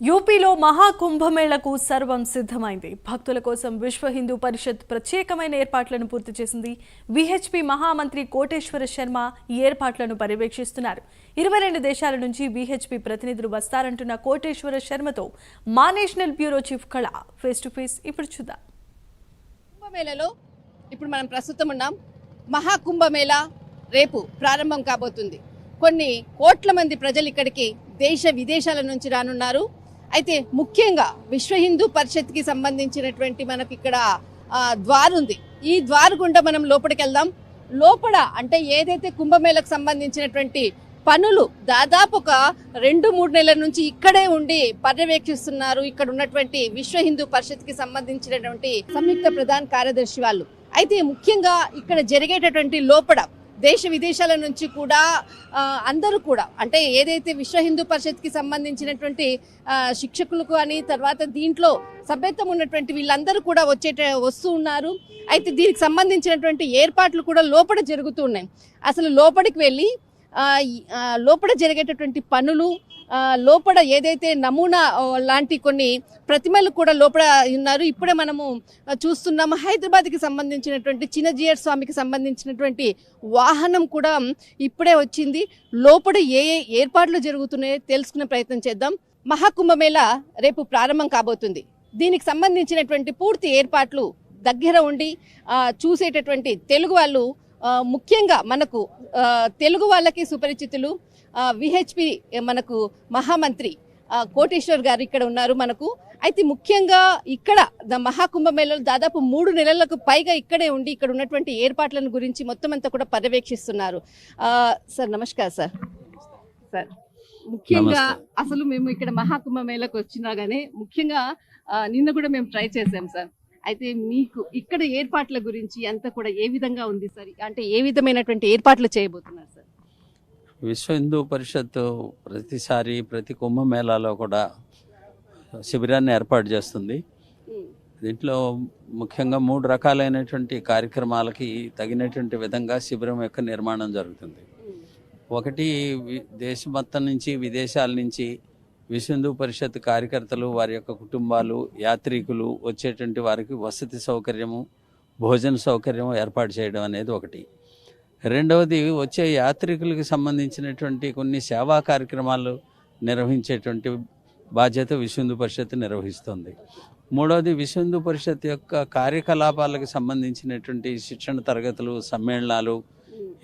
యూపీలో మహాకుంభమేళకు సర్వం సిద్ధమైంది. భక్తుల కోసం విశ్వ హిందూ పరిషత్ ప్రత్యేకమైన ఏర్పాట్లను పూర్తి చేసింది. విహెచ్పి మహామంత్రి కోటేశ్వర శర్మ ఈ ఏర్పాట్లను పర్యవేక్షిస్తున్నారు. ఇరవై రెండు దేశాల నుంచి విహెచ్పి ప్రతినిధులు వస్తారంటున్న కోటేశ్వర శర్మతో మా national bureau chief Kala face to face ఇప్పుడు చూద్దాం. కుంభమేళలో ఇప్పుడు మనం ప్రస్తుతం ఉన్నాం. మహాకుంభమేళ రేపు ప్రారంభం కాబోతుంది. కొన్ని కోట్ల మంది ప్రజలు ఇక్కడికి దేశ విదేశాల నుంచి రానున్నారు. అయితే ముఖ్యంగా విశ్వ హిందూ పరిషత్కి సంబంధించినటువంటి మనకి ఇక్కడ ఆ, ద్వార్ ఉంది. ఈ ద్వారు గుండా మనం లోపలికి వెళ్దాం. లోపల అంటే ఏదైతే కుంభమేళకు సంబంధించినటువంటి పనులు దాదాపు ఒక రెండు మూడు నెలల నుంచి ఇక్కడే ఉండి పర్యవేక్షిస్తున్నారు ఇక్కడ ఉన్నటువంటి విశ్వ హిందూ పరిషత్కి సంబంధించినటువంటి సంయుక్త ప్రధాన కార్యదర్శి వాళ్ళు. అయితే ముఖ్యంగా ఇక్కడ జరిగేటటువంటి లోపల దేశ విదేశాల నుంచి కూడా అందరూ కూడా అంటే ఏదైతే విశ్వ హిందూ పరిషత్కి సంబంధించినటువంటి శిక్షకులకు అని తర్వాత దీంట్లో సభ్యత్వం ఉన్నటువంటి వీళ్ళందరూ కూడా వచ్చేట వస్తూ ఉన్నారు. అయితే దీనికి సంబంధించినటువంటి ఏర్పాట్లు కూడా లోపల జరుగుతూ ఉన్నాయి. అసలు లోపలికి వెళ్ళి లోపల జరిగేటటువంటి పనులు లోపల ఏదైతే నమూనా లాంటి కొన్ని ప్రతిమలు కూడా లోపల ఉన్నారు. ఇప్పుడే మనము చూస్తున్నాము హైదరాబాద్కి సంబంధించినటువంటి చిన్నజీయర్ స్వామికి సంబంధించినటువంటి వాహనం కూడా ఇప్పుడే వచ్చింది. లోపల ఏ ఏ ఏర్పాట్లు జరుగుతున్నాయో తెలుసుకునే ప్రయత్నం చేద్దాం. మహాకుంభమేళ రేపు ప్రారంభం కాబోతుంది. దీనికి సంబంధించినటువంటి పూర్తి ఏర్పాట్లు దగ్గర ఉండి చూసేటటువంటి తెలుగు వాళ్ళు ముఖ్యంగా మనకు తెలుగు వాళ్ళకి సుపరిచితులు విహెచ్పి మనకు మహామంత్రి కోటేశ్వర్ గారు ఇక్కడ ఉన్నారు మనకు. అయితే ముఖ్యంగా ఇక్కడ ద మహాకుంభమేళలో దాదాపు మూడు నెలలకు పైగా ఇక్కడే ఉండి ఇక్కడ ఉన్నటువంటి ఏర్పాట్లను గురించి మొత్తం అంతా కూడా పర్యవేక్షిస్తున్నారు. ఆ, సార్ నమస్కారం సార్. సార్ ముఖ్యంగా. అసలు మేము ఇక్కడ మహాకుంభమేళకు వచ్చినా గానీ ముఖ్యంగా నిన్న కూడా మేము ట్రై చేసాం సార్. అయితే మీకు ఇక్కడ ఏర్పాట్ల గురించి అంతా కూడా ఏ విధంగా ఉంది సార్? అంటే ఏ విధమైనటువంటి ఏర్పాట్లు చేయబోతున్నారు సార్? విశ్వ హిందూ పరిషత్ ప్రతిసారి ప్రతి కుంభమేళాలో కూడా శిబిరాన్ని ఏర్పాటు చేస్తుంది. దీంట్లో ముఖ్యంగా మూడు రకాలైనటువంటి కార్యక్రమాలకి తగినటువంటి విధంగా శిబిరం యొక్క నిర్మాణం జరుగుతుంది. ఒకటి దేశం మొత్తం నుంచి విదేశాల నుంచి విశ్వ హిందూ పరిషత్ కార్యకర్తలు వారి యొక్క కుటుంబాలు యాత్రికులు వచ్చేటువంటి వారికి వసతి సౌకర్యము భోజన సౌకర్యం ఏర్పాటు చేయడం అనేది ఒకటి. రెండవది వచ్చే యాత్రికులకు సంబంధించినటువంటి కొన్ని సేవా కార్యక్రమాలు నిర్వహించేటువంటి బాధ్యత విశ్వందు పరిషత్ నిర్వహిస్తుంది. మూడవది విశ్వందు పరిషత్ యొక్క కార్యకలాపాలకు సంబంధించినటువంటి శిక్షణ తరగతులు సమ్మేళనాలు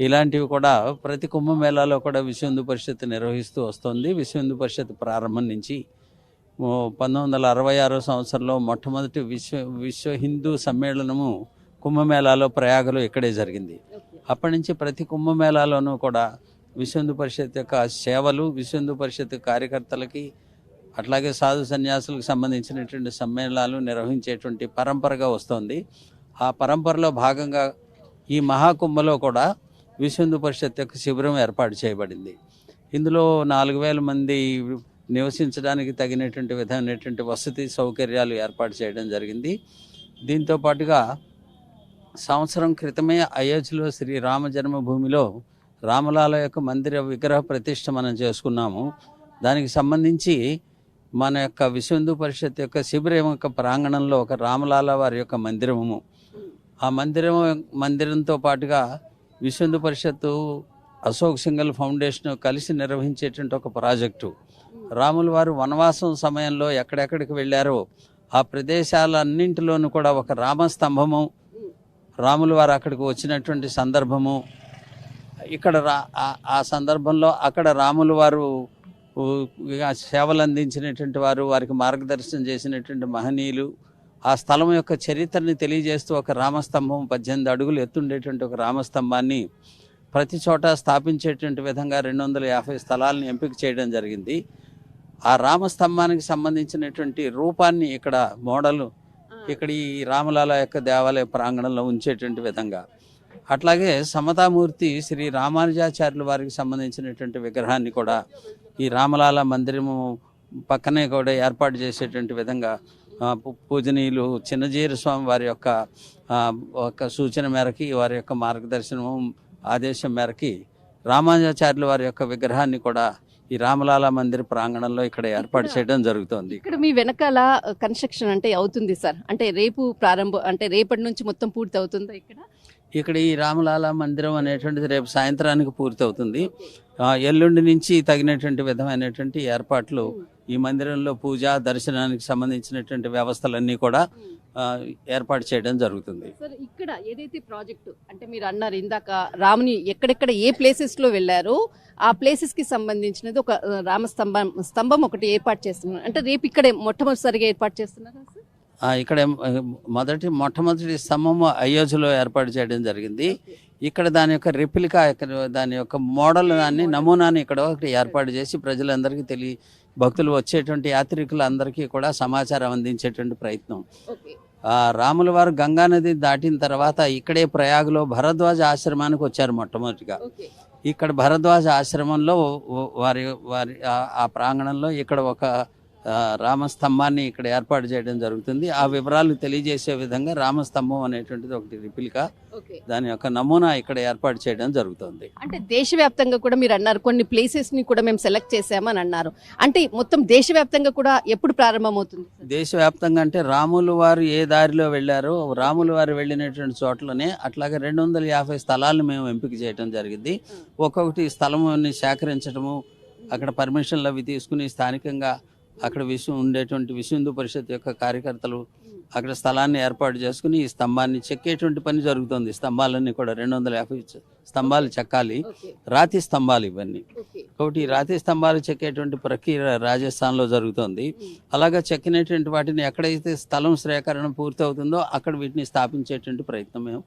ఇలాంటివి కూడా ప్రతి కుంభమేళాలో కూడా విశ్వందు పరిషత్ నిర్వహిస్తూ వస్తుంది. విశ్వందు పరిషత్ ప్రారంభం నుంచి పంతొమ్మిది వందల అరవై ఆరో సంవత్సరంలో మొట్టమొదటి విశ్వ విశ్వ హిందూ సమ్మేళనము కుంభమేళాలో ప్రయాగలో ఇక్కడే జరిగింది. అప్పటి నుంచి ప్రతి కుంభమేళాలోనూ కూడా విశ్వందు పరిషత్ యొక్క సేవలు విశ్వందు పరిషత్ కార్యకర్తలకి అట్లాగే సాధు సన్యాసులకు సంబంధించినటువంటి సమ్మేళనాలు నిర్వహించేటువంటి పరంపరగా వస్తుంది. ఆ పరంపరలో భాగంగా ఈ మహాకుంభలో కూడా విశ్వందు పరిషత్ యొక్క శిబిరం ఏర్పాటు చేయబడింది. ఇందులో నాలుగు వేల మంది నివసించడానికి తగినటువంటి విధమైనటువంటి వసతి సౌకర్యాలు ఏర్పాటు చేయడం జరిగింది. దీంతో పాటుగా సంవత్సరం క్రితమే అయోధ్యలో శ్రీ రామ జన్మభూమిలో రామలాల యొక్క మందిర విగ్రహ ప్రతిష్ట మనం చేసుకున్నాము. దానికి సంబంధించి మన యొక్క విశ్వ హిందూ పరిషత్ యొక్క శిబిరం యొక్క ప్రాంగణంలో ఒక రామలాల వారి యొక్క మందిరము. ఆ మందిరం మందిరంతో పాటుగా విశ్వ హిందూ పరిషత్తు అశోక్ సింగల్ ఫౌండేషన్ కలిసి నిర్వహించేటువంటి ఒక ప్రాజెక్టు. రాములు వారు వనవాసం సమయంలో ఎక్కడెక్కడికి వెళ్ళారో ఆ ప్రదేశాలన్నింటిలోనూ కూడా ఒక రామస్తంభము రాముల వారు అక్కడికి వచ్చినటువంటి సందర్భము ఇక్కడ రా ఆ- సందర్భంలో అక్కడ రాముల వారు సేవలు అందించినటువంటి వారు వారికి మార్గదర్శనం చేసినటువంటి మహనీయులు ఆ స్థలం యొక్క చరిత్రని తెలియజేస్తూ ఒక రామస్తంభం పద్దెనిమిది అడుగులు ఎత్తుండేటువంటి ఒక రామస్తంభాన్ని ప్రతి చోట స్థాపించేటువంటి విధంగా రెండు వందల యాభై స్థలాలను ఎంపిక చేయడం జరిగింది. ఆ రామస్తంభానికి సంబంధించినటువంటి రూపాన్ని ఇక్కడ మోడలు ఇక్కడ ఈ రామలాల యొక్క దేవాలయ ప్రాంగణంలో ఉంచేటువంటి విధంగా. అట్లాగే సమతామూర్తి శ్రీ రామానుజాచార్యుల వారికి సంబంధించినటువంటి విగ్రహాన్ని కూడా ఈ రామలాల మందిరము పక్కనే కూడా ఏర్పాటు చేసేటువంటి విధంగా పూజనీయులు చిన్నజీర స్వామి వారి యొక్క ఒక సూచన మేరకి వారి యొక్క మార్గదర్శనం ఆదేశం మేరకి రామానుజాచార్యుల వారి యొక్క విగ్రహాన్ని కూడా ఈ రామలాల మందిర్ ప్రాంగణంలో ఇక్కడ ఏర్పాటు చేయడం జరుగుతోంది. ఇక్కడ మీ వెనకాల కన్స్ట్రక్షన్ అంటే అవుతుంది సార్. అంటే రేపు ప్రారంభం అంటే రేపటి నుంచి మొత్తం పూర్తి అవుతుందా ఇక్కడ? ఇక్కడ ఈ రామలాల మందిరం అనేటువంటిది రేపు సాయంత్రానికి పూర్తవుతుంది. ఎల్లుండి నుంచి తగినటువంటి విధమైనటువంటి ఏర్పాట్లు ఈ మందిరంలో పూజ దర్శనానికి సంబంధించినటువంటి వ్యవస్థలన్నీ కూడా ఏర్పాటు చేయడం జరుగుతుంది. సార్ ఇక్కడ ఏదైతే ప్రాజెక్టు అంటే మీరు అన్నారు ఇందాక రాముని ఎక్కడెక్కడ ఏ ప్లేసెస్లో వెళ్ళారో ఆ ప్లేసెస్కి సంబంధించినది ఒక రామ స్తంభం స్తంభం ఒకటి ఏర్పాటు చేస్తున్నారు. అంటే రేపు ఇక్కడే మొట్టమొదటిసారిగా ఏర్పాటు చేస్తున్నారా ఇక్కడ మొదటి మొట్టమొదటి స్తంభము అయోధ్యలో ఏర్పాటు చేయడం జరిగింది. ఇక్కడ దాని యొక్క రెప్లికా ఇక్కడ దాని యొక్క మోడల్ దాన్ని నమూనాని ఇక్కడ ఒకటి ఏర్పాటు చేసి ప్రజలందరికీ తెలియ భక్తులు వచ్చేటువంటి యాత్రికులందరికీ కూడా సమాచారం అందించేటువంటి ప్రయత్నం. రాముల వారు గంగా నది దాటిన తర్వాత ఇక్కడే ప్రయాగ్లో భరద్వాజ ఆశ్రమానికి వచ్చారు మొట్టమొదటిగా. ఇక్కడ భరద్వాజ ఆశ్రమంలో వారి వారి ఆ- ప్రాంగణంలో ఇక్కడ ఒక రామస్తంభాన్ని ఇక్కడ ఏర్పాటు చేయడం జరుగుతుంది. ఆ వివరాలు తెలియజేసే విధంగా రామస్తంభం అనేటువంటిది ఒకటి రిపిల్గా ఓకే. దాని యొక్క నమూనా ఇక్కడ ఏర్పాటు చేయడం జరుగుతుంది. అంటే దేశవ్యాప్తంగా కూడా మీరు అన్నారు కొన్ని ప్లేసెస్ని కూడా మేము సెలెక్ట్ చేసామని అన్నారు. అంటే మొత్తం దేశవ్యాప్తంగా కూడా ఎప్పుడు ప్రారంభమవుతుంది? దేశవ్యాప్తంగా అంటే రాములు వారు ఏ దారిలో వెళ్ళారో రాములు వారు వెళ్ళినటువంటి చోట్లనే అట్లాగే రెండు వందల యాభై స్థలాలను మేము ఎంపిక చేయడం జరిగింది. ఒక్కొక్కటి స్థలముని సేకరించడము అక్కడ పర్మిషన్లు అవి తీసుకుని స్థానికంగా అక్కడ విశ్వ ఉండేటువంటి విశ్వ హిందూ పరిషత్ యొక్క కార్యకర్తలు అక్కడ స్థలాన్ని ఏర్పాటు చేసుకుని ఈ స్తంభాన్ని చెక్కేటువంటి పని జరుగుతుంది. స్తంభాలన్నీ కూడా రెండు వందల యాభై స్తంభాలు చెక్కాలి. రాతి స్తంభాలు ఇవన్నీ. కాబట్టి ఈ రాతి స్తంభాలు చెక్కేటువంటి ప్రక్రియ రాజస్థాన్లో జరుగుతోంది. అలాగా చెక్కినటువంటి వాటిని ఎక్కడైతే స్థలం సేకరణ పూర్తవుతుందో అక్కడ వీటిని స్థాపించేటువంటి ప్రయత్నం మేము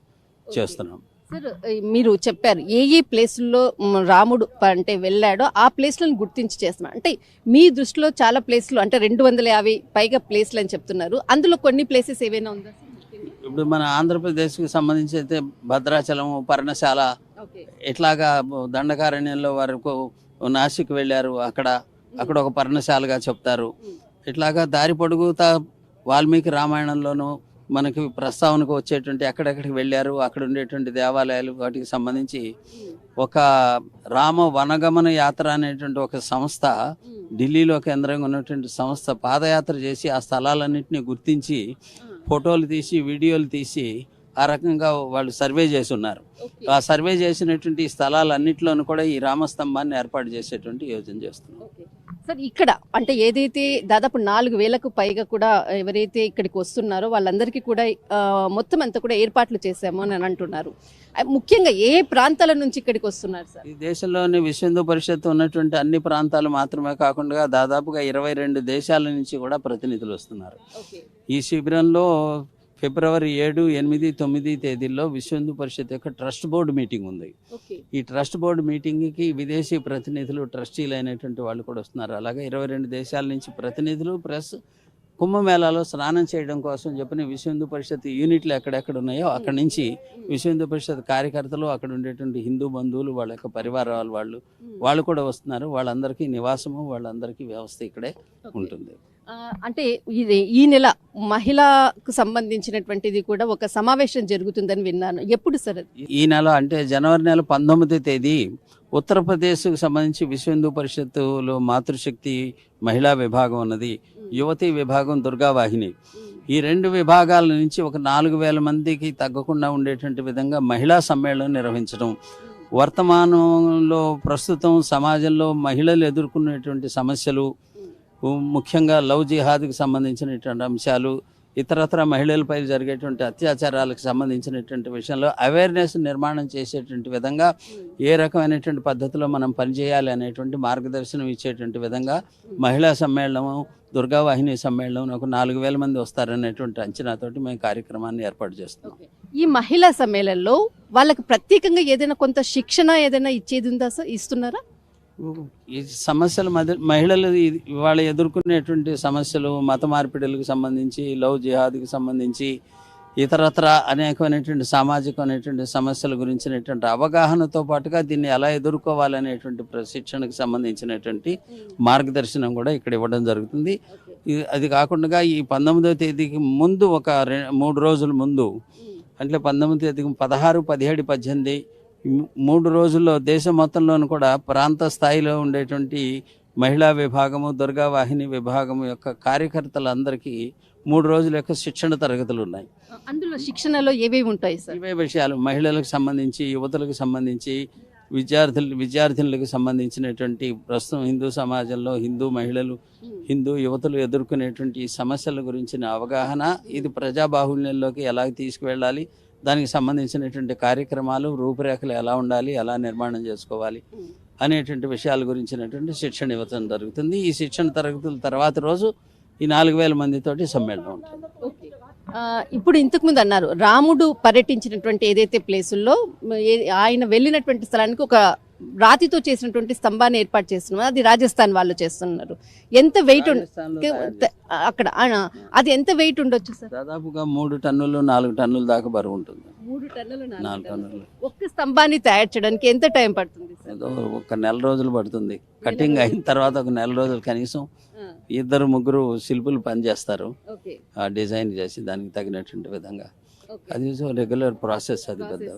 చేస్తున్నాం. సార్ మీరు చెప్పారు ఏ ఏ ప్లేసుల్లో రాముడు అంటే వెళ్ళాడో ఆ ప్లేస్లను గుర్తించి చేస్తున్నాం. అంటే మీ దృష్టిలో చాలా ప్లేస్లు అంటే రెండు వందల యాభై పైగా ప్లేస్లు అని చెప్తున్నారు. అందులో కొన్ని ప్లేసెస్ ఏవైనా ఉందా? ఇప్పుడు మన ఆంధ్రప్రదేశ్కి సంబంధించి అయితే భద్రాచలం పర్ణశాల ఇట్లాగా దండకారణ్యంలో వరకు నాసిక్ వెళ్ళారు. అక్కడ అక్కడ ఒక పర్ణశాలగా చెప్తారు. ఇట్లాగా దారి పొడుగుతా వాల్మీకి రామాయణంలోనూ మనకి ప్రస్తావనకు వచ్చేటువంటి ఎక్కడెక్కడికి వెళ్ళారు అక్కడ ఉండేటువంటి దేవాలయాలు వాటికి సంబంధించి ఒక రామ వనగమన యాత్ర అనేటువంటి ఒక సంస్థ ఢిల్లీలో కేంద్రంగా ఉన్నటువంటి సంస్థ పాదయాత్ర చేసి ఆ స్థలాలన్నింటినీ గుర్తించి ఫోటోలు తీసి వీడియోలు తీసి ఆ రకంగా వాళ్ళు సర్వే చేసి ఉన్నారు ఆ సర్వే చేసినటువంటి స్థలాలన్నింటిలోనూ కూడా ఈ రామస్తంభాన్ని ఏర్పాటు చేసేటువంటి యోజన చేస్తున్నాం. ఓకే. సార్ ఇక్కడ అంటే ఏదైతే దాదాపు నాలుగు వేలకు పైగా కూడా ఎవరైతే ఇక్కడికి వస్తున్నారో వాళ్ళందరికీ కూడా మొత్తం అంతా కూడా ఏర్పాట్లు చేశాము అని అంటున్నారు. ముఖ్యంగా ఏ ప్రాంతాల నుంచి ఇక్కడికి వస్తున్నారు సార్? ఈ దేశంలోని విశ్వ హిందూ పరిషత్ ఉన్నటువంటి అన్ని ప్రాంతాలు మాత్రమే కాకుండా దాదాపుగా ఇరవై రెండు దేశాల నుంచి కూడా ప్రతినిధులు వస్తున్నారు. ఈ శిబిరంలో ఫిబ్రవరి ఏడు ఎనిమిది తొమ్మిది తేదీల్లో విశ్వ హిందూ పరిషత్ యొక్క ట్రస్ట్ బోర్డు మీటింగ్ ఉంది. ఈ ట్రస్ట్ బోర్డు మీటింగ్కి విదేశీ ప్రతినిధులు ట్రస్టీలు అయినటువంటి వాళ్ళు కూడా వస్తున్నారు. అలాగే ఇరవై రెండు దేశాల నుంచి ప్రతినిధులు ప్లస్ కుంభమేళాలో స్నానం చేయడం కోసం చెప్పిన విశ్వ హిందూ పరిషత్ యూనిట్లు ఎక్కడెక్కడ ఉన్నాయో అక్కడి నుంచి విశ్వ హిందూ పరిషత్ కార్యకర్తలు అక్కడ ఉండేటువంటి హిందూ బంధువులు వాళ్ళ యొక్క పరివారాల వాళ్ళు వాళ్ళు కూడా వస్తున్నారు. వాళ్ళందరికీ నివాసము వాళ్ళందరికీ వ్యవస్థ ఇక్కడే ఉంటుంది. అంటే ఇది ఈ నెల మహిళకు సంబంధించినటువంటిది కూడా ఒక సమావేశం జరుగుతుందని విన్నాను. ఎప్పుడు సార్? ఈ నెల అంటే జనవరి నెల పంతొమ్మిది తేదీ ఉత్తరప్రదేశ్కు సంబంధించి విశ్వ హిందూ పరిషత్తులో మాతృశక్తి మహిళా విభాగం ఉన్నది యువతి విభాగం దుర్గావాహిని ఈ రెండు విభాగాల నుంచి ఒక నాలుగు వేల మందికి తగ్గకుండా ఉండేటువంటి విధంగా మహిళా సమ్మేళనం నిర్వహించడం. వర్తమానంలో ప్రస్తుతం సమాజంలో మహిళలు ఎదుర్కొనేటువంటి సమస్యలు ముఖ్యంగా లవ్ జిహాద్కి సంబంధించినటువంటి అంశాలు ఇతరత్ర మహిళలపై జరిగేటువంటి అత్యాచారాలకు సంబంధించినటువంటి విషయంలో అవేర్నెస్ నిర్మాణం చేసేటువంటి విధంగా ఏ రకమైనటువంటి పద్ధతిలో మనం పనిచేయాలి అనేటువంటి మార్గదర్శనం ఇచ్చేటువంటి విధంగా మహిళా సమ్మేళనం దుర్గావాహిని సమ్మేళనం ఒక నాలుగు వేల మంది వస్తారనేటువంటి అంచనాతోటి మేము కార్యక్రమాన్ని ఏర్పాటు చేస్తున్నాం. ఈ మహిళా సమ్మేళనంలో వాళ్ళకి ప్రత్యేకంగా ఏదైనా కొంత శిక్షణ ఏదైనా ఇచ్చేది ఉందా సార్? ఇస్తున్నారా? ఈ సమస్యలు మధ్య మహిళలు వాళ్ళు ఇవాళ ఎదుర్కొనేటువంటి సమస్యలు మత మార్పిడులకు సంబంధించి లవ్ జిహాద్కి సంబంధించి ఇతరత్ర అనేకమైనటువంటి సామాజికమైనటువంటి సమస్యల గురించినటువంటి అవగాహనతో పాటుగా దీన్ని ఎలా ఎదుర్కోవాలనేటువంటి ప్రశిక్షణకు సంబంధించినటువంటి మార్గదర్శనం కూడా ఇక్కడ ఇవ్వడం జరుగుతుంది. అది కాకుండా ఈ పంతొమ్మిదవ తేదీకి ముందు ఒక మూడు రోజుల ముందు అంటే పంతొమ్మిది తేదీకి పదహారు పదిహేడు పద్దెనిమిది మూడు రోజుల్లో దేశం మొత్తంలోనూ కూడా ప్రాంత స్థాయిలో ఉండేటువంటి మహిళా విభాగము దుర్గా వాహిని విభాగము యొక్క కార్యకర్తలందరికీ మూడు రోజుల యొక్క శిక్షణ తరగతులు ఉన్నాయి. అందులో శిక్షణలో ఏవేవి ఉంటాయి సార్? ఇవే విషయాలు. మహిళలకు సంబంధించి యువతులకు సంబంధించి విద్యార్థులు విద్యార్థినులకు సంబంధించినటువంటి ప్రస్తుతం హిందూ సమాజంలో హిందూ మహిళలు హిందూ యువతులు ఎదుర్కొనేటువంటి సమస్యల గురించిన అవగాహన ఇది ప్రజాబాహుళ్యంలోకి ఎలా తీసుకువెళ్ళాలి? దానికి సంబంధించినటువంటి కార్యక్రమాలు రూపురేఖలు ఎలా ఉండాలి ఎలా నిర్మాణం చేసుకోవాలి అనేటువంటి విషయాల గురించినటువంటి శిక్షణ ఇవ్వటం జరుగుతుంది ఈ శిక్షణ తరగతుల తర్వాత రోజు ఈ నాలుగు వేల మందితోటి సమ్మేళనం ఉంటుంది ఓకే. ఇప్పుడు ఇంతకు ముందు అన్నారు రాముడు పర్యటించినటువంటి ఏదైతే ప్లేసుల్లో ఆయన వెళ్ళినటువంటి స్థలానికి ఒక రాతితో చేసినటువంటి స్తంభాన్ని ఏర్పాటు చేస్తున్నారు. అది రాజస్థాన్ వాళ్ళు చేస్తున్నారు. ఎంత వెయిట్. అక్కడ అది ఎంత వెయిట్ ఉండొచ్చు సార్? దాదాపుగా మూడు టన్నులు నాలుగు టన్నుల దాకా బరువు ఉంటుంది. మూడు టన్నులు నాలుగు టన్నులు. ఒక్క స్తంభాన్ని తయారు చేయడానికి ఎంత టైం పడుతుంది ఒక నెల రోజులు పడుతుంది. కటింగ్ అయిన తర్వాత ఒక నెల రోజులు కనీసం ఇద్దరు ముగ్గురు శిల్పులు పనిచేస్తారు. ఆ డిజైన్ చేసి దానికి తగినటువంటి విధంగా. అది రెగ్యులర్ ప్రాసెస్ అది పెద్ద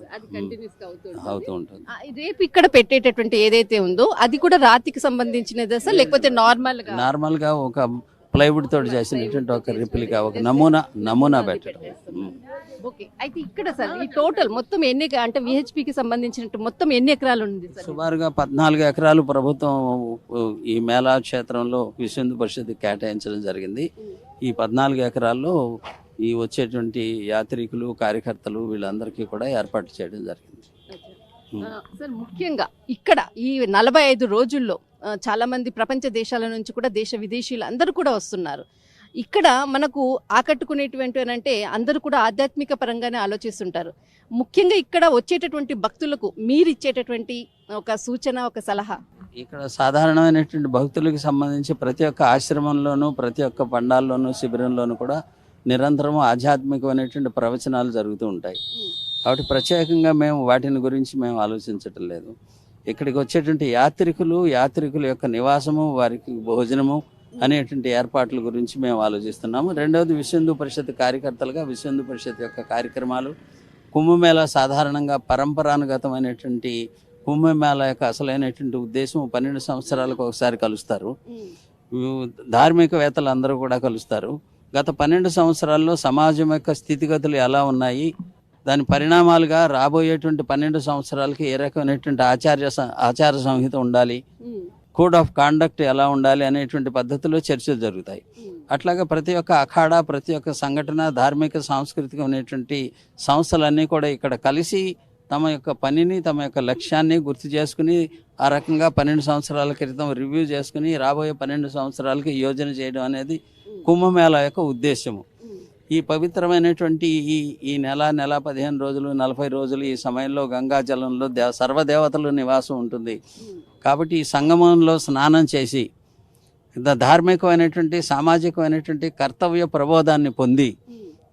అవుతూ ఉంటుంది. రేపు ఇక్కడ పెట్టేటటువంటి ఏదైతే ఉందో అది కూడా రాతికి సంబంధించినదా సార్? లేకపోతే నార్మల్గా నార్మల్గా ఒక ప్లైవుడ్ తోటి చేసినటువంటి ఒక రిప్లికా ఒక నమూనా నమూనా పెట్టడం. ఓకే. అయితే ఇక్కడ సార్ ఈ టోటల్ మొత్తం ఎన్ని అంటే VHP కి సంబంధించినట్టు మొత్తం ఎన్ని ఎకరాలు ఉంది సుమారుగా పద్నాలుగు ఎకరాలు ప్రభుత్వం ఈ మేళా క్షేత్రంలో విశ్వ పరిషత్ కేటాయించడం జరిగింది. ఈ పద్నాలుగు ఎకరాల్లో ఈ వచ్చేటువంటి యాత్రికులు కార్యకర్తలు వీళ్ళందరికీ కూడా ఏర్పాటు చేయడం జరిగింది. సార్ ముఖ్యంగా ఇక్కడ ఈ నలభై ఐదు రోజుల్లో ఆ, చాలా మంది ప్రపంచ దేశాల నుంచి కూడా దేశ విదేశీయులు అందరూ కూడా వస్తున్నారు. ఇక్కడ మనకు ఆకట్టుకునేటువంటి అంటే అందరూ కూడా ఆధ్యాత్మిక పరంగానే ఆలోచిస్తుంటారు. ముఖ్యంగా ఇక్కడ వచ్చేటటువంటి భక్తులకు మీరు ఇచ్చేటటువంటి ఒక సూచన ఒక సలహా? ఇక్కడ సాధారణమైనటువంటి భక్తులకు సంబంధించి ప్రతి ఒక్క ఆశ్రమంలోనూ ప్రతి ఒక్క పండాల్లోనూ శిబిరంలోనూ కూడా నిరంతరం ఆధ్యాత్మికమైనటువంటి ప్రవచనాలు జరుగుతూ ఉంటాయి. కాబట్టి ప్రత్యేకంగా మేము వాటిని గురించి మేము ఆలోచించటం లేదు. ఇక్కడికి వచ్చేటువంటి యాత్రికులు యాత్రికుల యొక్క నివాసము వారికి భోజనము అనేటువంటి ఏర్పాట్ల గురించి మేము ఆలోచిస్తున్నాము. రెండవది విశ్వందు పరిషత్ కార్యకర్తలుగా విశ్వందు పరిషత్ యొక్క కార్యక్రమాలు కుంభమేళా సాధారణంగా పరంపరానుగతమైనటువంటి కుంభమేళా యొక్క అసలైనటువంటి ఉద్దేశం పన్నెండు సంవత్సరాలకు ఒకసారి కలుస్తారు. ధార్మికవేత్తలు అందరూ కూడా కలుస్తారు. గత పన్నెండు సంవత్సరాల్లో సమాజం యొక్క స్థితిగతులు ఎలా ఉన్నాయి? దాని పరిణామాలుగా రాబోయేటువంటి పన్నెండు సంవత్సరాలకి ఏ రకమైనటువంటి ఆచార్య స- ఆచార సంహిత ఉండాలి? కోడ్ ఆఫ్ కాండక్ట్ ఎలా ఉండాలి అనేటువంటి పద్ధతిలో చర్చలు జరుగుతాయి. అట్లాగే ప్రతి ఒక్క అఖాడా ప్రతి ఒక్క సంఘటన ధార్మిక సాంస్కృతికమైనటువంటి సంస్థలన్నీ కూడా ఇక్కడ కలిసి తమ యొక్క పనిని తమ యొక్క లక్ష్యాన్ని గుర్తు చేసుకుని ఆ రకంగా పన్నెండు సంవత్సరాల క్రితం రివ్యూ చేసుకుని రాబోయే పన్నెండు సంవత్సరాలకి యోజన చేయడం అనేది కుంభమేళా యొక్క ఉద్దేశము ఈ పవిత్రమైనటువంటి ఈ ఈ నెల నెల పదిహేను రోజులు నలభై రోజులు ఈ సమయంలో గంగాజలంలో దే సర్వదేవతలు నివాసం ఉంటుంది. కాబట్టి ఈ సంగమంలో స్నానం చేసి ఇంత ధార్మికమైనటువంటి సామాజికమైనటువంటి కర్తవ్య ప్రబోధాన్ని పొంది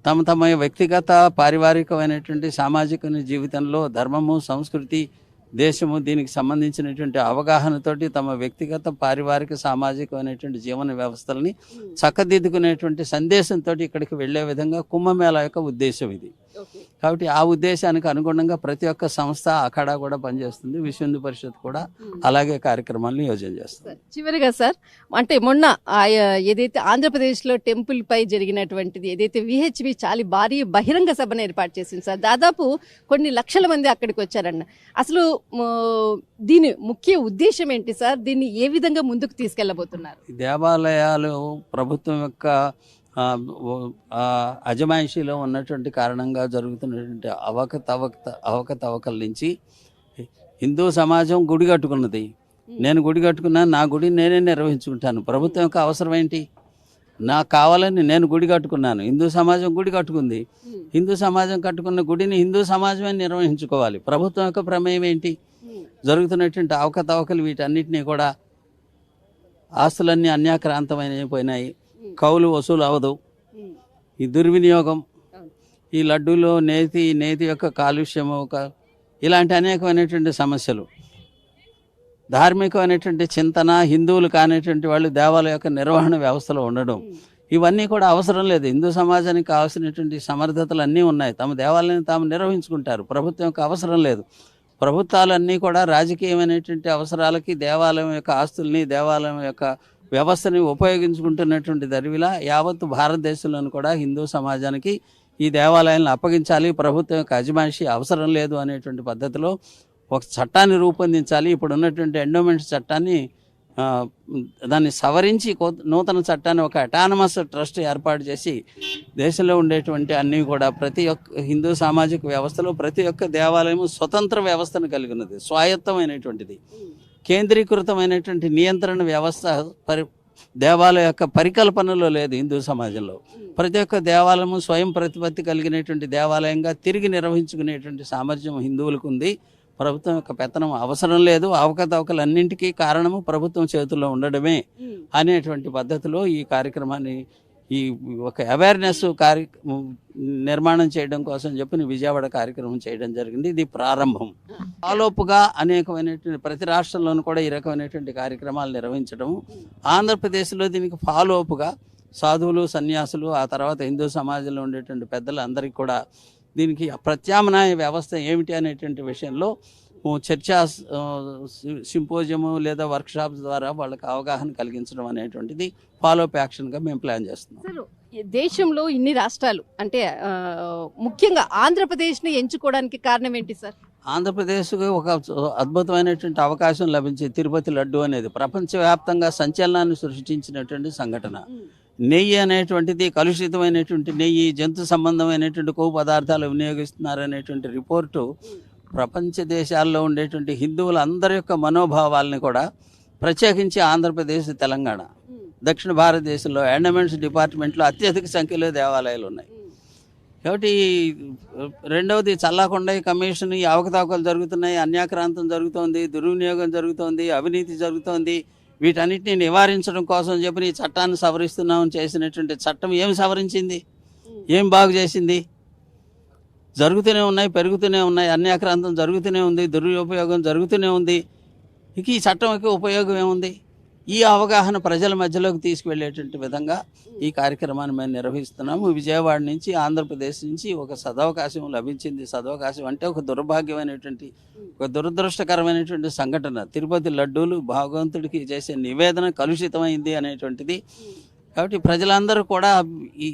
తమ తమ వ్యక్తిగత పారివారికమైనటువంటి సామాజిక జీవితంలో ధర్మము సంస్కృతి దేశము దీనికి సంబంధించినటువంటి అవగాహనతోటి తమ వ్యక్తిగత పారివారిక సామాజికమైనటువంటి జీవన వ్యవస్థలని చక్కదిద్దుకునేటువంటి సందేశంతో ఇక్కడికి వెళ్ళే విధంగా కుంభమేళా యొక్క ఉద్దేశం ఇది. కాబట్టి ఆ ఉద్దేశానికి అనుగుణంగా ప్రతి ఒక్క సంస్థ అక్కడ కూడా పనిచేస్తుంది. విశ్వ హిందూ పరిషత్ కూడా అలాగే కార్యక్రమాలను యోజన చేస్తుంది. చివరిగా సార్ అంటే మొన్న ఏదైతే ఆంధ్రప్రదేశ్లో టెంపుల్ పై జరిగినటువంటిది ఏదైతే విహెచ్బి చాలా భారీ బహిరంగ సభను ఏర్పాటు చేసింది సార్ దాదాపు కొన్ని లక్షల మంది అక్కడికి వచ్చారన్న. అసలు దీని ముఖ్య ఉద్దేశం ఏంటి సార్? దీన్ని ఏ విధంగా ముందుకు తీసుకెళ్ళబోతున్నారు ఈ దేవాలయాలు ప్రభుత్వం యొక్క అజమాయిషీలో ఉన్నటువంటి కారణంగా జరుగుతున్నటువంటి అవకతవక అవకతవకల నుంచి హిందూ సమాజం గుడి కట్టుకున్నది. నేను గుడి కట్టుకున్నా నా గుడి నేనే నిర్వహించుకుంటాను. ప్రభుత్వం యొక్క అవసరం ఏంటి? నాకు కావాలని నేను గుడి కట్టుకున్నాను. హిందూ సమాజం గుడి కట్టుకుంది. హిందూ సమాజం కట్టుకున్న గుడిని హిందూ సమాజమే నిర్వహించుకోవాలి. ప్రభుత్వం యొక్క ప్రమేయం ఏంటి? జరుగుతున్నటువంటి అవకతవకలు వీటన్నిటినీ కూడా ఆస్తులన్నీ అన్యాక్రాంతమైపోయినాయి కౌలు వసూలు అవ్వదు. ఈ దుర్వినియోగం ఈ లడ్డూలో నేతి నేతి యొక్క కాలుష్యం ఒక ఇలాంటి అనేకమైనటువంటి సమస్యలు. ధార్మికమైనటువంటి చింతన హిందువులు కానిటువంటి వాళ్ళు దేవాలయ యొక్క నిర్వహణ వ్యవస్థలో ఉండడం. ఇవన్నీ కూడా అవసరం లేదు. హిందూ సమాజానికి కావాల్సినటువంటి సమర్థతలు అన్నీ ఉన్నాయి. తమ దేవాలయాన్ని తాము నిర్వహించుకుంటారు. ప్రభుత్వం యొక్క అవసరం లేదు. ప్రభుత్వాలన్నీ కూడా రాజకీయమైనటువంటి అవసరాలకి దేవాలయం యొక్క ఆస్తుల్ని దేవాలయం యొక్క వ్యవస్థని ఉపయోగించుకుంటున్నటువంటి దరివిలా యావత్తు భారతదేశంలోని కూడా హిందూ సమాజానికి ఈ దేవాలయాలను అప్పగించాలి ప్రభుత్వం యొక్క అజమాయిషి అవసరం లేదు అనేటువంటి పద్ధతిలో ఒక చట్టాన్ని రూపొందించాలి. ఇప్పుడు ఉన్నటువంటి ఎండోమెంట్స్ చట్టాన్ని దాన్ని సవరించి నూతన చట్టాన్ని ఒక అటానమస్ ట్రస్ట్ ఏర్పాటు చేసి దేశంలో ఉండేటువంటి అన్నీ కూడా ప్రతి ఒక్క హిందూ సామాజిక వ్యవస్థలో ప్రతి ఒక్క దేవాలయము స్వతంత్ర వ్యవస్థను కలిగి ఉన్నది స్వాయత్తమైనటువంటిది. కేంద్రీకృతమైనటువంటి నియంత్రణ వ్యవస్థ పరి దేవాలయ యొక్క పరికల్పనలో లేదు హిందూ సమాజంలో. ప్రతి ఒక్క దేవాలయము స్వయం ప్రతిపత్తి కలిగినటువంటి దేవాలయంగా తిరిగి నిర్వహించుకునేటువంటి సామర్థ్యం హిందువులకు ఉంది. ప్రభుత్వం యొక్క పెత్తనం అవసరం లేదు. అవకతవకలన్నింటికీ కారణము ప్రభుత్వం చేతుల్లో ఉండడమే అనేటువంటి పద్ధతిలో ఈ కార్యక్రమాన్ని ఈ ఒక అవేర్నెస్ కార్య నిర్మాణం చేయడం కోసం చెప్పి విజయవాడ కార్యక్రమం చేయడం జరిగింది. ఇది ప్రారంభం. ఫాలోపుగా అనేకమైనటువంటి ప్రతి రాష్ట్రంలోనూ కూడా ఈ రకమైనటువంటి కార్యక్రమాలు నిర్వహించడం. ఆంధ్రప్రదేశ్లో దీనికి ఫాలోపుగా సాధువులు సన్యాసులు ఆ తర్వాత హిందూ సమాజంలో ఉండేటువంటి పెద్దలు అందరికీ కూడా దీనికి ప్రత్యామ్నాయ వ్యవస్థ ఏమిటి అనేటువంటి విషయంలో చర్చా సింపోజియము లేదా వర్క్షాప్స్ ద్వారా వాళ్ళకి అవగాహన కలిగించడం అనేటువంటిది ఫాలోఅప్ యాక్షన్గా మేము ప్లాన్ చేస్తున్నాం. దేశంలో ఇన్ని రాష్ట్రాలు అంటే ముఖ్యంగా ఆంధ్రప్రదేశ్ని ఎంచుకోవడానికి కారణం ఏంటి సార్? ఆంధ్రప్రదేశ్కు ఒక అద్భుతమైనటువంటి అవకాశం లభించే తిరుపతి లడ్డు అనేది. ప్రపంచవ్యాప్తంగా సంచలనాన్ని సృష్టించినటువంటి సంఘటన. నెయ్యి అనేటువంటిది కలుషితమైనటువంటి నెయ్యి జంతు సంబంధమైనటువంటి కొవ్వు పదార్థాలు వినియోగిస్తున్నారు అనేటువంటి రిపోర్టు ప్రపంచ దేశాల్లో ఉండేటువంటి హిందువులందరి యొక్క మనోభావాల్ని కూడా ప్రత్యేకించి ఆంధ్రప్రదేశ్ తెలంగాణ. దక్షిణ భారతదేశంలో ఎండమెంట్స్ డిపార్ట్మెంట్లో అత్యధిక సంఖ్యలో దేవాలయాలు ఉన్నాయి. కాబట్టి రెండవది చల్లకొండ కమిషన్ ఈ అవకతవకలు జరుగుతున్నాయి అన్యాక్రాంతం జరుగుతోంది దుర్వినియోగం జరుగుతోంది అవినీతి జరుగుతోంది. వీటన్నిటిని నివారించడం కోసం చెప్పి ఈ చట్టాన్ని సవరిస్తున్నామని చేసినటువంటి చట్టం ఏం సవరించింది? ఏం బాగు చేసింది? జరుగుతూనే ఉన్నాయి పెరుగుతూనే ఉన్నాయి అన్యాక్రాంతం జరుగుతూనే ఉంది దుర్వినియోగం జరుగుతూనే ఉంది. ఇక ఈ చట్టం యొక్క ఉపయోగం ఏముంది? ఈ అవగాహన ప్రజల మధ్యలోకి తీసుకువెళ్ళేటువంటి విధంగా ఈ కార్యక్రమాన్ని మేము నిర్వహిస్తున్నాము. విజయవాడ నుంచి ఆంధ్రప్రదేశ్ నుంచి ఒక సదవకాశం లభించింది. సదవకాశం అంటే ఒక దుర్భాగ్యమైనటువంటి ఒక దురదృష్టకరమైనటువంటి సంఘటన. తిరుపతి లడ్డూలు భగవంతుడికి చేసే నివేదన కలుషితమైంది అనేటువంటిది. కాబట్టి ప్రజలందరూ కూడా ఈ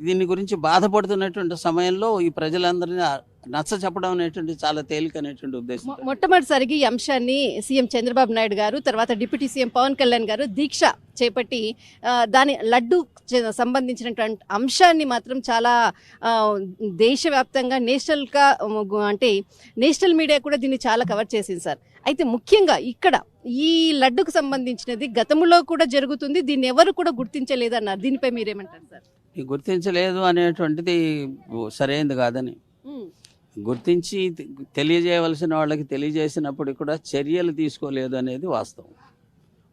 దీని గురించి బాధపడుతున్నటువంటి సమయంలో ఈ ప్రజలందరినీ నచ్చ చెప్పడం అనేటువంటి చాలా తేలిక అనేటువంటి ఉద్దేశం. మొ- మొట్టమొదటిసారిగా ఈ అంశాన్ని సీఎం చంద్రబాబు నాయుడు గారు తర్వాత డిప్యూటీ సీఎం పవన్ కళ్యాణ్ గారు దీక్ష చేపట్టి దాని లడ్డు చే- సంబంధించినటువంటి అంశాన్ని మాత్రం చాలా దేశవ్యాప్తంగా నేషనల్గా అంటే నేషనల్ మీడియా కూడా దీన్ని చాలా కవర్ చేసింది సార్. అయితే ముఖ్యంగా ఇక్కడ ఈ లడ్డుకు సంబంధించినది గతంలో కూడా జరుగుతుంది దీన్ని ఎవరు కూడా గుర్తించలేదన్నారు. దీనిపై మీరేమంటారు సార్? గుర్తించలేదు అనేటువంటిది సరైనది కాదని. గుర్తించి తెలియజేయవలసిన వాళ్ళకి తెలియజేసినప్పుడు కూడా చర్యలు తీసుకోలేదు అనేది వాస్తవం.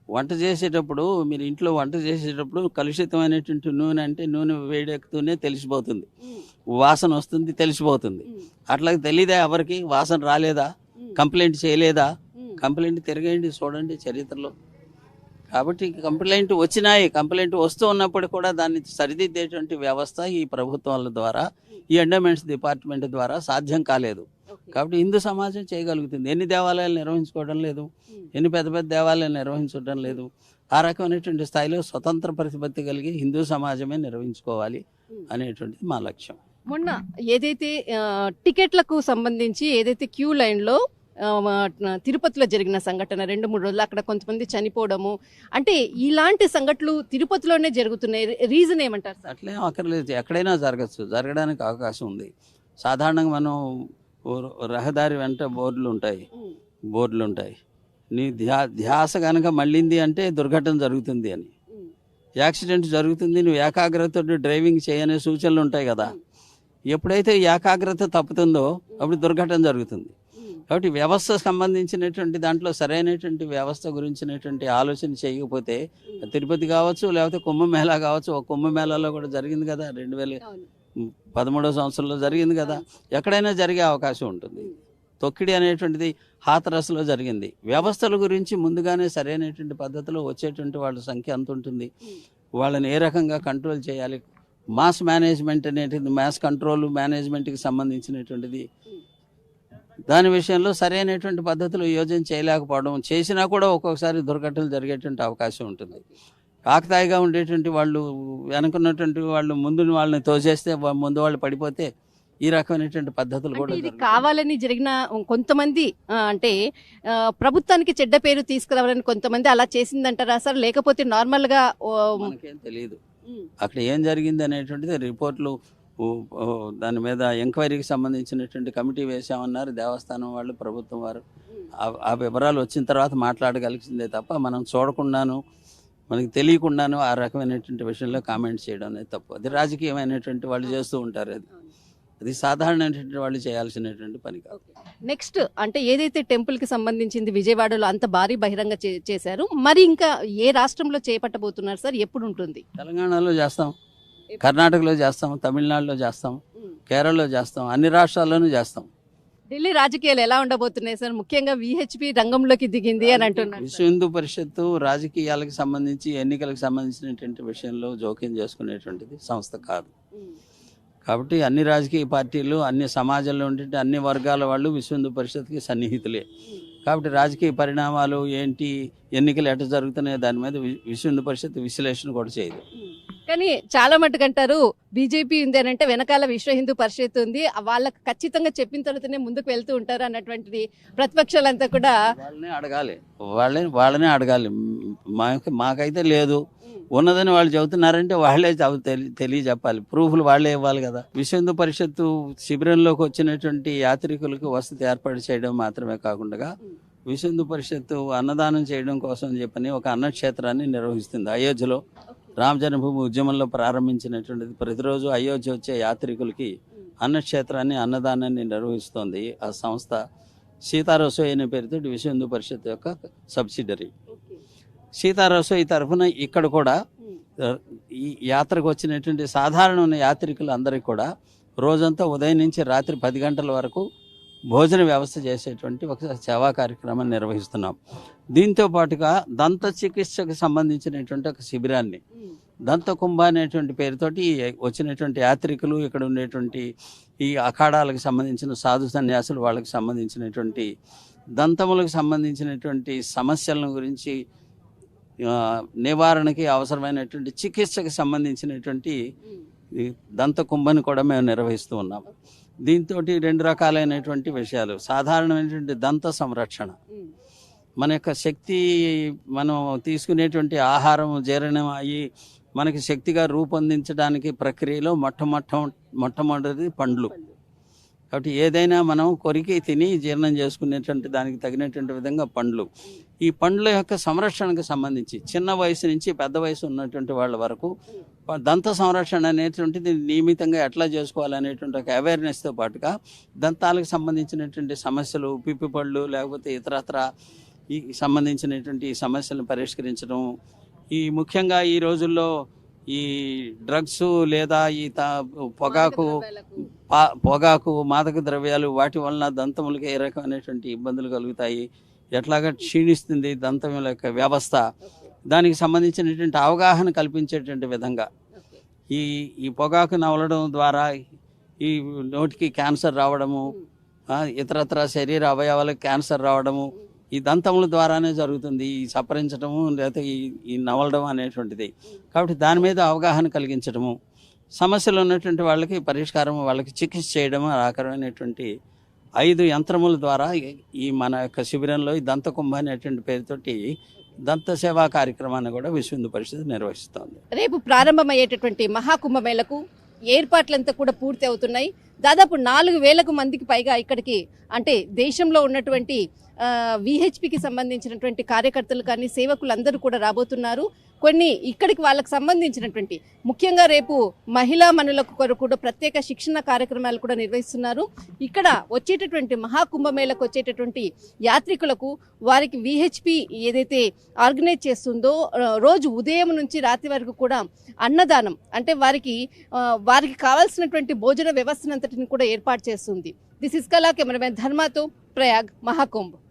వంట చేసేటప్పుడు మీరు ఇంట్లో వంట చేసేటప్పుడు కలుషితమైనటువంటి నూనె అంటే నూనె వేడెక్కుతూనే తెలిసిపోతుంది. వాసన వస్తుంది తెలిసిపోతుంది. అట్లా తెలియదా ఎవరికి? వాసన రాలేదా? కంప్లైంట్ చేయలేదా? కంప్లైంట్ తిరగండి చూడండి చరిత్రలో. కాబట్టి కంప్లైంట్ వచ్చినాయి. కంప్లైంట్ వస్తూ ఉన్నప్పుడు కూడా దాన్ని సరిదిద్దేటువంటి వ్యవస్థ ఈ ప్రభుత్వాల ద్వారా ఈ ఎండోమెంట్స్ డిపార్ట్మెంట్ ద్వారా సాధ్యం కాలేదు. కాబట్టి హిందూ సమాజం చేయగలుగుతుంది. ఎన్ని దేవాలయాలు నిర్వహించుకోవడం లేదు. ఎన్ని పెద్ద పెద్ద దేవాలయాలు నిర్వహించడం లేదు. ఆ రకమైనటువంటి స్థాయిలో స్వతంత్ర ప్రతిపత్తి కలిగి హిందూ సమాజమే నిర్వహించుకోవాలి అనేటువంటిది మా లక్ష్యం. మొన్న ఏదైతే టికెట్లకు సంబంధించి ఏదైతే క్యూ లైన్లో తిరుపతిలో జరిగిన సంఘటన రెండు మూడు రోజులు అక్కడ కొంతమంది చనిపోవడము. అంటే ఇలాంటి సంఘటనలు తిరుపతిలోనే జరుగుతున్నాయి. రీజన్ ఏమంటారు సార్? అట్లే అక్కర్లేదు ఎక్కడైనా జరగచ్చు. జరగడానికి అవకాశం ఉంది. సాధారణంగా మనం రహదారి వెంట బోర్డులు ఉంటాయి. బోర్డులు ఉంటాయి. నీ ధ్యా ధ్యాస కనుక మళ్ళింది అంటే దుర్ఘటన జరుగుతుంది అని. యాక్సిడెంట్ జరుగుతుంది నువ్వు ఏకాగ్రతతో డ్రైవింగ్ చేయనే సూచనలు ఉంటాయి కదా. ఎప్పుడైతే ఏకాగ్రత తప్పుతుందో అప్పుడు దుర్ఘటన జరుగుతుంది. కాబట్టి వ్యవస్థ సంబంధించినటువంటి దాంట్లో సరైనటువంటి వ్యవస్థ గురించినటువంటి ఆలోచన చేయకపోతే తిరుపతి కావచ్చు లేకపోతే కుంభమేళా కావచ్చు ఒక కుంభమేళాలో కూడా జరిగింది కదా రెండు వేల పదమూడో సంవత్సరంలో జరిగింది కదా ఎక్కడైనా జరిగే అవకాశం ఉంటుంది. తొక్కిడి అనేటువంటిది హాతరస్లో జరిగింది. వ్యవస్థల గురించి ముందుగానే సరైనటువంటి పద్ధతిలో వచ్చేటువంటి వాళ్ళ సంఖ్య అంత ఉంటుంది. వాళ్ళని ఏ రకంగా కంట్రోల్ చేయాలి? మాస్ మేనేజ్మెంట్ అనేటిది మాస్ కంట్రోల్ మేనేజ్మెంట్కి సంబంధించినటువంటిది దాని విషయంలో సరైనటువంటి పద్ధతిలో యోజన చేయలేకపోవడం చేసినా కూడా ఒక్కొక్కసారి దుర్ఘటనలు జరిగేటువంటి అవకాశం ఉంటుంది. కాకతాయిగా ఉండేటువంటి వాళ్ళు వెనుకున్నటువంటి వాళ్ళు ముందు వాళ్ళని తోసేస్తే ముందు వాళ్ళు పడిపోతే ఈ రకమైనటువంటి పద్ధతులు కూడా ఇది. కావాలని జరిగిన కొంతమంది అంటే ప్రభుత్వానికి చెడ్డ పేరు తీసుకురావాలని కొంతమంది అలా చేసిందంటారా సార్? లేకపోతే నార్మల్గా ఓ, మనకేం తెలియదు అక్కడ ఏం జరిగింది అనేటువంటిది రిపోర్ట్లు దాని మీద ఎంక్వైరీకి సంబంధించినటువంటి కమిటీ వేసామన్నారు దేవస్థానం వాళ్ళు ప్రభుత్వం వారు. ఆ- వివరాలు వచ్చిన తర్వాత మాట్లాడగలిగిందే తప్ప మనం చూడకుండాను మనకి తెలియకుండాను ఆ రకమైనటువంటి విషయంలో కామెంట్ చేయడం అనేది తప్పు. అది రాజకీయమైనటువంటి వాళ్ళు చేస్తూ ఉంటారు అది. అది సాధారణమైనటువంటి వాళ్ళు చేయాల్సినటువంటి పని కాదు. నెక్స్ట్ అంటే ఏదైతే టెంపుల్కి సంబంధించింది విజయవాడలో అంత భారీ బహిరంగ చేశారు మరి ఇంకా ఏ రాష్ట్రంలో చేపట్టబోతున్నారు సార్? ఎప్పుడు ఉంటుంది తెలంగాణలో చేస్తాం. కర్ణాటకలో చేస్తాం తమిళనాడులో చేస్తాం కేరళలో చేస్తాం అన్ని రాష్ట్రాల్లోనూ చేస్తాం. ఢిల్లీ రాజకీయాలు ఎలా ఉండబోతున్నాయి సార్? ముఖ్యంగా విహెచ్పి రంగంలోకి దిగింది అని అంటున్నారు విశ్వ హిందూ పరిషత్తు రాజకీయాలకు సంబంధించి ఎన్నికలకు సంబంధించినటువంటి విషయంలో జోక్యం చేసుకునేటువంటిది సంస్థ కాదు. కాబట్టి అన్ని రాజకీయ పార్టీలు అన్ని సమాజంలో ఉండే అన్ని వర్గాల వాళ్ళు విశ్వ హిందూ పరిషత్కి సన్నిహితులే. కాబట్టి రాజకీయ పరిణామాలు ఏంటి ఎన్నికలు ఎట్లా జరుగుతున్నాయో దాని మీద విశ్వ హిందూ పరిషత్ విశ్లేషణ కూడా చేయదు. కానీ చాలా మటుకు అంటారు బీజేపీ ఉంది అని అంటే వెనకాల విశ్వ హిందూ పరిషత్ ఉంది వాళ్ళకి ఖచ్చితంగా చెప్పిన తర్వాతనే ముందుకు వెళ్తూ ఉంటారు అన్నటువంటిది ప్రతిపక్షాలంతా కూడా. వాళ్ళనే అడగాలి. వాళ్ళని వాళ్ళనే అడగాలి. మాకైతే లేదు. ఉన్నదని వాళ్ళు చెబుతున్నారంటే వాళ్ళే చెబు- తెలి- తెలియజెప్పాలి. ప్రూఫ్లు వాళ్ళే ఇవ్వాలి కదా. విశ్వ హిందూ పరిషత్తు శిబిరంలోకి వచ్చినటువంటి యాత్రికులకు వసతి ఏర్పాటు చేయడం మాత్రమే కాకుండా విశ్వ హిందూ పరిషత్తు అన్నదానం చేయడం కోసం చెప్పని ఒక అన్నక్షేత్రాన్ని నిర్వహిస్తుంది అయోధ్యలో. రామ జన్మభూమి ఉద్యమంలో ప్రారంభించినటువంటిది ప్రతిరోజు అయోధ్య వచ్చే యాత్రికులకి అన్నక్షేత్రాన్ని అన్నదానాన్ని నిర్వహిస్తోంది ఆ సంస్థ. సీతారసోయి అనే పేరుతో విశ్వ హిందూ పరిషత్ యొక్క సబ్సిడరీ. సీతారసోయి తరఫున ఇక్కడ కూడా ఈ యాత్రకు వచ్చినటువంటి సాధారణ యాత్రికులు అందరికీ కూడా రోజంతా ఉదయం నుంచి రాత్రి పది గంటల వరకు భోజన వ్యవస్థ చేసేటువంటి ఒక సేవా కార్యక్రమాన్ని నిర్వహిస్తున్నాం. దీంతో పాటుగా దంత చికిత్సకు సంబంధించినటువంటి ఒక శిబిరాన్ని దంత కుంభ అనేటువంటి పేరుతోటి వచ్చినటువంటి యాత్రికులు ఇక్కడ ఉండేటువంటి ఈ అఖాడాలకు సంబంధించిన సాధు సన్యాసులు వాళ్ళకి సంబంధించినటువంటి దంతములకు సంబంధించినటువంటి సమస్యలను గురించి నివారణకి అవసరమైనటువంటి చికిత్సకు సంబంధించినటువంటి దంత కుంభని కూడా మేము నిర్వహిస్తూ ఉన్నాం. దీంతో రెండు రకాలైనటువంటి విషయాలు. సాధారణమైనటువంటి దంత సంరక్షణ. మన యొక్క శక్తి మనం తీసుకునేటువంటి ఆహారం జీర్ణం అయ్యి మనకి శక్తిగా రూపొందించడానికి ప్రక్రియలో మొట్టమొట్ట మొట్టమొదటిది పండ్లు. కాబట్టి ఏదైనా మనం కొరికి తిని జీర్ణం చేసుకునేటువంటి దానికి తగినటువంటి విధంగా పండ్లు. ఈ పండ్ల యొక్క సంరక్షణకు సంబంధించి చిన్న వయసు నుంచి పెద్ద వయసు ఉన్నటువంటి వాళ్ళ వరకు దంత సంరక్షణ అనేటువంటిది నియమితంగా ఎట్లా చేసుకోవాలనేటువంటి ఒక అవేర్నెస్తో పాటుగా దంతాలకు సంబంధించినటువంటి సమస్యలు పిప్పి పళ్ళు లేకపోతే ఇతరత్ర ఈ సంబంధించినటువంటి సమస్యలను పరిష్కరించడం. ఈ ముఖ్యంగా ఈ రోజుల్లో ఈ డ్రగ్స్ లేదా ఈ తా పొగాకు పా- పొగాకు మాదక ద్రవ్యాలు వాటి వలన దంతములకి ఏ రకమైనటువంటి ఇబ్బందులు కలుగుతాయి? ఎట్లాగా క్షీణిస్తుంది దంతం యొక్క వ్యవస్థ. దానికి సంబంధించినటువంటి అవగాహన కల్పించేటువంటి విధంగా. ఈ ఈ పొగాకు నవలడం ద్వారా ఈ నోటికి క్యాన్సర్ రావడము ఇతరత్ర శరీర అవయవాలకు క్యాన్సర్ రావడము ఈ దంతముల ద్వారానే జరుగుతుంది ఈ సపరించడము లేకపోతే ఈ ఈ నవలడం అనేటువంటిది. కాబట్టి దాని మీద అవగాహన కలిగించడము సమస్యలు ఉన్నటువంటి వాళ్ళకి పరిష్కారం వాళ్ళకి చికిత్స చేయడం ఆకరమైనటువంటి ఐదు యంత్రముల ద్వారా ఈ- మన యొక్క శిబిరంలో ఈ దంత కుంభ అనేటువంటి పేరుతోటి దంత సేవా కార్యక్రమాన్ని కూడా విశ్వ హిందూ పరిషత్ నిర్వహిస్తోంది. రేపు ప్రారంభమయ్యేటటువంటి మహాకుంభమేళకు ఏర్పాట్లంతా కూడా పూర్తి అవుతున్నాయి. దాదాపు నాలుగు వేలకు మందికి పైగా ఇక్కడికి అంటే దేశంలో ఉన్నటువంటి విహెచ్పికి సంబంధించినటువంటి కార్యకర్తలు కానీ సేవకులు అందరూ కూడా రాబోతున్నారు. కొన్ని ఇక్కడికి వాళ్ళకి సంబంధించినటువంటి ముఖ్యంగా రేపు మహిళా మనులకు కొరకు కూడా ప్రత్యేక శిక్షణ కార్యక్రమాలు కూడా నిర్వహిస్తున్నారు. ఇక్కడ వచ్చేటటువంటి మహాకుంభమేళకు వచ్చేటటువంటి యాత్రికులకు వారికి విహెచ్పి ఏదైతే ఆర్గనైజ్ చేస్తుందో రోజు ఉదయం నుంచి రాత్రి వరకు కూడా అన్నదానం అంటే వారికి వారికి కావాల్సినటువంటి భోజన వ్యవస్థనంతటిని కూడా ఏర్పాటు చేస్తుంది. దిస్ ఇస్ కళా కెమెరామెన్ ధర్మాతో ప్రయాగ్ మహాకుంభ్